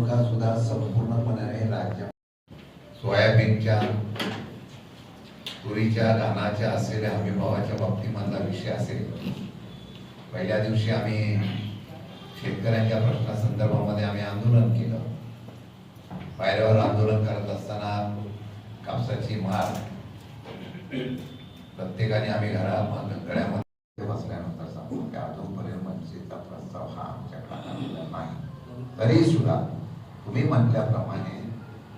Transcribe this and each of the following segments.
सुद्धा संपूर्णपणे राज्य. सोयाबीनच्या तुरीच्या धानाच्या असलेल्या हमीभावाच्या बाबतीमधला विषय असेल. पहिल्या दिवशी आम्ही शेतकऱ्यांच्या प्रश्नासंदर्भामध्ये आम्ही आंदोलन केलं. पायऱ्यावर आंदोलन करत असताना कापसाची मार प्रत्येकाने आम्ही घरामध्ये गळ्यामध्ये बसल्यानंतर सांगतो की अजूनपर्यंत मनसेचा प्रस्ताव हा आमच्याकडे नाही. तरी सुद्धा तुम्ही म्हटल्याप्रमाणे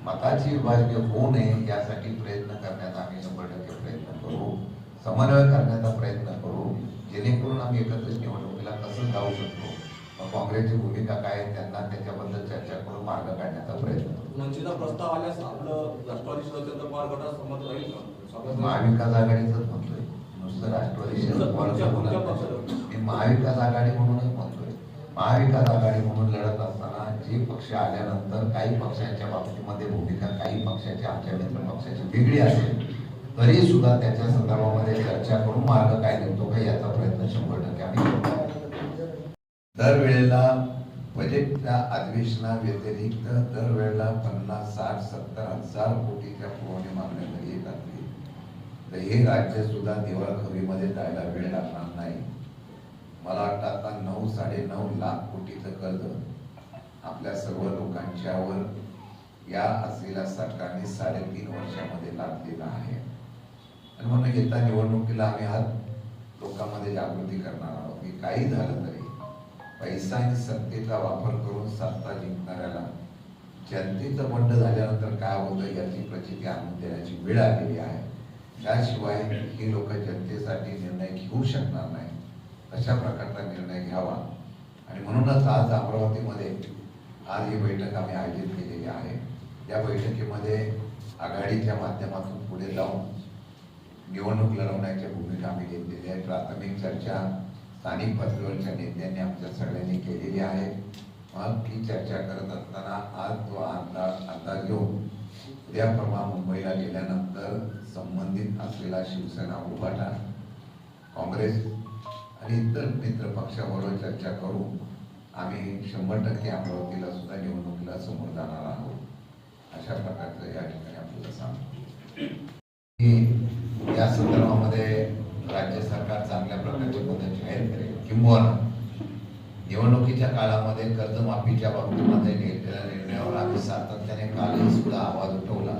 मताची विभाजने होऊ नये यासाठी प्रयत्न करण्याचा आम्ही शंभर टक्के प्रयत्न करू. समन्वय करण्याचा प्रयत्न करू. जेणेकरून आम्ही एकत्रित निवडणुकीला कसं जाऊ शकतो? मग काँग्रेसची भूमिका काय आहे, त्यांना त्याच्याबद्दल चर्चा करून मार्ग काढण्याचा प्रयत्न करू. प्रस्ताव आल्यास आपलं राष्ट्रवादी पवार गटात राहील. महाविकास आघाडीचंच म्हणतोय. नुसतं राष्ट्रवादी. मी महाविकास आघाडी म्हणूनच म्हणतोय. महाविकास आघाडी म्हणून लढत असताना जे पक्ष आल्यानंतर काही पक्षांच्या बाबतीमध्ये भूमिका काही पक्षाची आमच्या मित्र पक्षाची वेगळी असेल तरी सुद्धा त्याच्या संदर्भामध्ये चर्चा करून मार्ग काय निघतो का याचा प्रयत्न शंभर टक्के आम्ही करू दरवेळेला म्हणजे बजेटच्या अधिवेशना व्यतिरिक्त दरवेळेला पन्नास साठ सत्तर हजार कोटीच्या पुरवणी मागण्या जरी येत असतील तर हे राज्य सुद्धा दिवाळखोरीमध्ये जायला वेळ लागणार नाही. मला वाटतं आता नऊ साडेनऊ लाख कोटीचं कर्ज आपल्या सर्व लोकांच्यावर या असलेल्या सरकारने साडेतीन वर्षामध्ये लादलेला आहे. आणि म्हणून येत्या निवडणुकीला आम्ही हा लोकांमध्ये जागृती करणार आहोत की काही झालं तरी पैसा आणि सत्तेचा वापर करून सत्ता जिंकणाऱ्याला जनतेचं बंड झाल्यानंतर काय होतं याची प्रचिती आणून देण्याची वेळ आलेली आहे. त्याशिवाय हे लोक जनतेसाठी निर्णय घेऊ शकणार नाही अशा प्रकारचा निर्णय घ्यावा. आणि म्हणूनच आज अमरावतीमध्ये आज ही बैठक आम्ही आयोजित केलेली आहे. या बैठकीमध्ये आघाडीच्या माध्यमातून पुढे जाऊन निवडणूक लढवण्याची भूमिका आम्ही घेतलेली आहे. प्राथमिक चर्चा स्थानिक पातळीवरच्या नेत्यांनी आमच्या सगळ्यांनी केलेली आहे. मग ती चर्चा करत असताना आज तो अंदाज अंदाज घेऊन उद्या परवा मुंबईला गेल्यानंतर संबंधित असलेला शिवसेना उभाटा काँग्रेस आणि इतर मित्र पक्षाबरोबर चर्चा करून आम्ही शंभर टक्के अमरावतीला सुद्धा निवडणुकीला समोर जाणार आहोत. अशा प्रकारचं या ठिकाणी आपल्याला सांगतो. या संदर्भामध्ये राज्य सरकार चांगल्या प्रकारची मदत जाहीर करेल. किंवा निवडणुकीच्या काळामध्ये कर्जमाफीच्या बाबतीमध्ये घेतलेल्या निर्णयावर आम्ही सातत्याने कालही सुद्धा आवाज उठवला.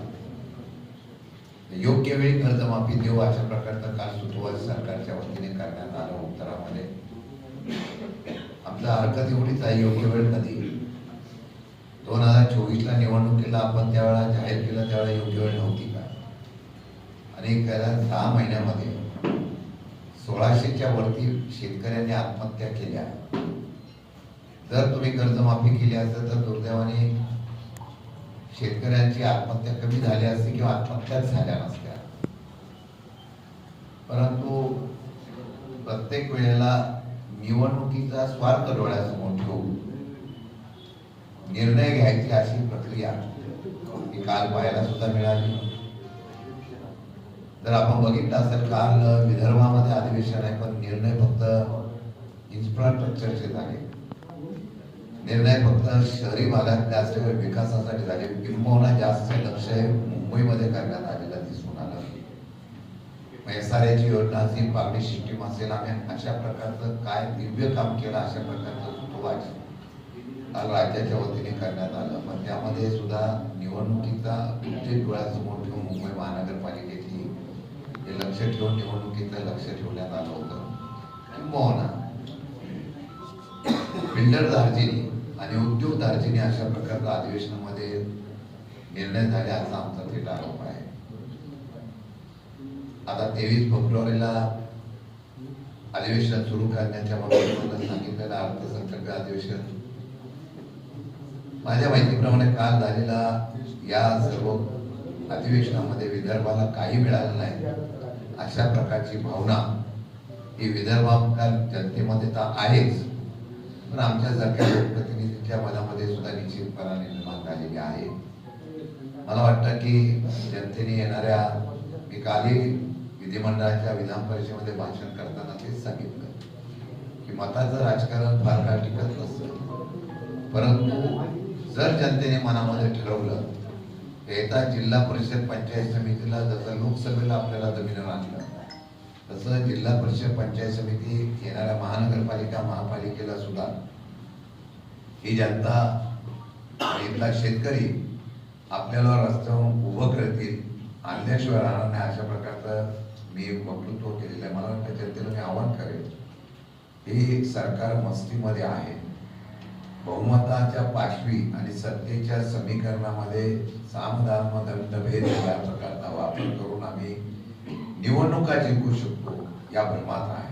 योग्य वेळी कर्जमाफी देऊ अशा प्रकारचं काल सुतवा सरकारच्या वतीने करण्यात आलं उत्तरामध्ये. आपला हरकत एवढीच आहे योग्य वेळ कधी? दोन हजार चोवीसला निवडणुकीला आपण त्यावेळेला जाहीर केलं त्यावेळेला योग्य वेळ नव्हती का? आणि गेल्या सहा महिन्यामध्ये सोळाशेच्या वरती शेतकऱ्यांनी आत्महत्या केल्या. जर तुम्ही कर्जमाफी केली असेल तर दुर्दैवाने शेतकऱ्यांची आत्महत्या कमी झाली असती किंवा आत्महत्याच झाल्या नसत्या. परंतु प्रत्येक वेळेला निवडणुकीचा स्वार्थ डोळ्यासमोर ठेवून निर्णय घ्यायची अशी प्रक्रिया ही काल पाहायला सुद्धा मिळाली. जर आपण बघितलं असेल काल विदर्भामध्ये अधिवेशन आहे पण निर्णय फक्त इन्फ्रास्ट्रक्चरचे झाले. निर्णय फक्त शहरी भागातल्या असलेल्या विकासासाठी झाले. किंबहुना जास्त लक्ष हे मुंबईमध्ये करण्यात आलेलं एस आर एची योजना असेल पागडी सिस्टीम असेल आम्ही अशा प्रकारचं काय दिव्य काम केलं अशा प्रकारचं सुतोवाच राज्याच्या वतीने करण्यात आलं. पण त्यामध्ये सुद्धा निवडणुकीचा उद्देश डोळ्यासमोर ठेवून मुंबई महानगरपालिकेची हे लक्ष ठेवून निवडणुकीचं लक्ष ठेवण्यात आलं होतं. किंबहुना बिल्डर दार्जिनी आणि उद्योग दार्जिनी अशा प्रकारच्या अधिवेशनामध्ये निर्णय झाले असा आमचा थेट आरोप आहे. आता तेवीस फेब्रुवारीला अधिवेशन सुरू करण्याच्या बाबतीत सांगितलेलं अर्थसंकल्प अधिवेशन. माझ्या माहितीप्रमाणे काल झालेला या सर्व अधिवेशनामध्ये विदर्भाला काही मिळालं नाही. अशा प्रकारची भावना ही विदर्भाकार जनतेमध्ये तर आहेच पण आमच्यासारख्या लोकप्रतिनिधींच्या मनामध्ये सुद्धा निश्चितपणाने निर्माण झालेली आहे. मला वाटतं की जनतेने येणाऱ्या मी कालही विधिमंडळाच्या विधान परिषदेमध्ये भाषण करताना तेच सांगितलं. की मताचं राजकारण फार काळ टिकत नसतं. परंतु जर जनतेने मनामध्ये ठरवलं येता जिल्हा परिषद पंचायत समितीला जसं लोकसभेला आपल्याला जमिनीवर आणलं तसं जिल्हा परिषद पंचायत समिती येणाऱ्या महानगरपालिका महापालिकेला सुद्धा ही जनता इथला शेतकरी आपल्याला रस्त्यावर उभं करतील आणल्याशिवाय राहणार नाही अशा प्रकारचं मी वक्तृत्व केलेलं आहे. मला वाटतं जनतेला मी आवाहन करेल. ही सरकार मस्तीमध्ये आहे. बहुमताच्या पाशवी आणि सत्तेच्या समीकरणामध्ये सामधर्म दंडभेद या प्रकारचा वापर करून आम्ही निवडणुका जिंकू शकतो या भ्रमात आहे.